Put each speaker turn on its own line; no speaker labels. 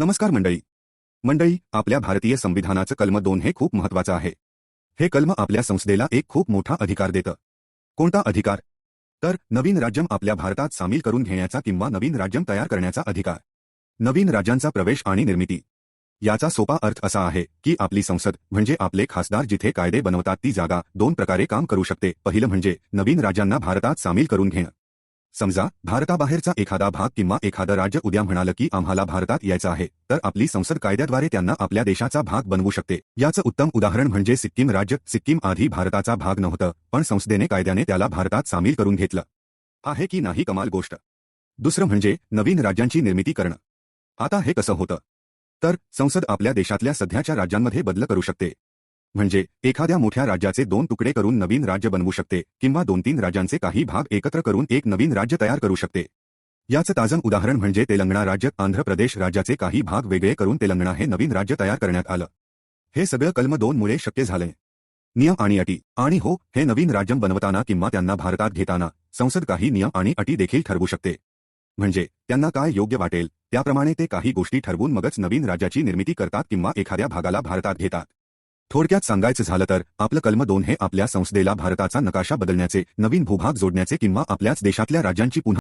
नमस्कार मंडळी. मंडळी आपल्या भारतीय संविधानाचं कलम दोन हे खूप महत्वाचं आहे. हे कलम आपल्या संसदेला एक खूप मोठा अधिकार देतं. कोणता अधिकार? तर नवीन राज्यम आपल्या भारतात सामील करून घेण्याचा किंवा नवीन राज्यम तयार करण्याचा अधिकार. नवीन राज्यांचा प्रवेश आणि निर्मिती. याचा सोपा अर्थ असा आहे की आपली संसद म्हणजे आपले खासदार जिथे कायदे बनवतात ती जागा दोन प्रकारे काम करू शकते. पहिलं म्हणजे नवीन राज्यांना भारतात सामील करून घेणं. समजा भारताबाहेरचा एखादा भाग किंवा एखादं राज्य उद्या म्हणालं की आम्हाला भारतात यायचं आहे तर आपली संसद कायद्याद्वारे त्यांना आपल्या देशाचा भाग बनवू शकते. याचं उत्तम उदाहरण म्हणजे सिक्कीम राज्य सिक्कीम आधी भारताचा भाग नव्हतं पण संसदेने कायद्याने त्याला भारतात सामील करून घेतलं. आहे की नाही कमाल गोष्ट? दुसरं म्हणजे नवीन राज्यांची निर्मिती करणं. आता हे कसं होतं? तर संसद आपल्या देशातल्या सध्याच्या राज्यांमध्ये बदल करू शकते. म्हणजे एखाद्या मोठ्या राज्याचे दोन तुकडे करून नवीन राज्य बनवू शकते किंवा दोन तीन राज्यांचे काही भाग एकत्र करून एक नवीन राज्य तयार करू शकते. याचं ताजं उदाहरण म्हणजे तेलंगणा राज्य आंध्र प्रदेश राज्याचे काही भाग वेगळे करून तेलंगणा हे नवीन राज्य तयार करण्यात आलं. हे सगळं कलम दोन मुळे शक्य झालंय. नियम आणि अटी. आणि हो हे नवीन राज्य बनवताना किंवा त्यांना भारतात घेताना संसद काही नियम आणि अटी देखील ठरवू शकते. म्हणजे त्यांना काय योग्य वाटेल त्याप्रमाणे ते काही गोष्टी ठरवून मगच नवीन राज्याची निर्मिती करतात किंवा एखाद्या भागाला भारतात घेतात. थोडक्यात सांगायचं झालं तर आपलं कलम दोन हे आपल्या संसदेला भारताचा नकाशा बदलण्याचे नवीन भूभाग जोडण्याचे किंवा आपल्याच देशातल्या राज्यांची पुन्हा